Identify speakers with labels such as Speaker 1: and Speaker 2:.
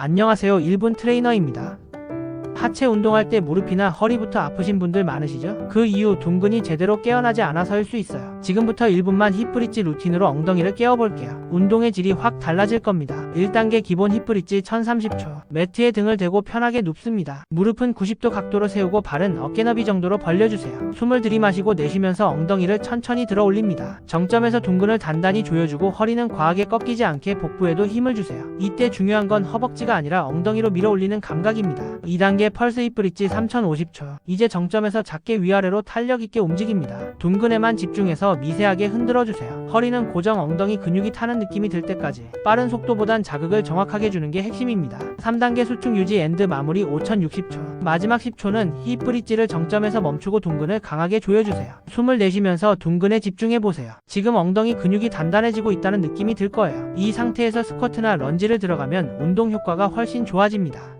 Speaker 1: 안녕하세요. 1분 트레이너입니다. 하체 운동할 때 무릎이나 허리부터 아프신 분들 많으시죠? 그 이유 둥근이 제대로 깨어나지 않아서일 수 있어요. 지금부터 1분만 힙브릿지 루틴으로 엉덩이를 깨워볼게요. 운동의 질이 확 달라질 겁니다. 1단계 기본 힙브릿지 1030초. 매트에 등을 대고 편하게 눕습니다. 무릎은 90도 각도로 세우고 발은 어깨 너비 정도로 벌려주세요. 숨을 들이마시고 내쉬면서 엉덩이를 천천히 들어 올립니다. 정점에서 둥근을 단단히 조여주고 허리는 과하게 꺾이지 않게 복부에도 힘을 주세요. 이때 중요한 건 허벅지가 아니라 엉덩이로 밀어 올리는 감각입니다. 2단계 펄스 힙브릿지 3050초. 이제 정점에서 작게 위아래로 탄력 있게 움직입니다. 둥근에만 집중해서 미세하게 흔들어 주세요. 허리는 고정 엉덩이 근육이 타는 느낌이 들 때까지 빠른 속도보단 자극을 정확하게 주는 게 핵심입니다. 3단계 수축 유지 앤드 마무리 5060초. 마지막 10초는 힙브릿지를 정점에서 멈추고 둥근을 강하게 조여주세요. 숨을 내쉬면서 둥근에 집중해 보세요. 지금 엉덩이 근육이 단단해지고 있다는 느낌이 들 거예요. 이 상태에서 스쿼트나 런지를 들어가면 운동 효과가 훨씬 좋아집니다.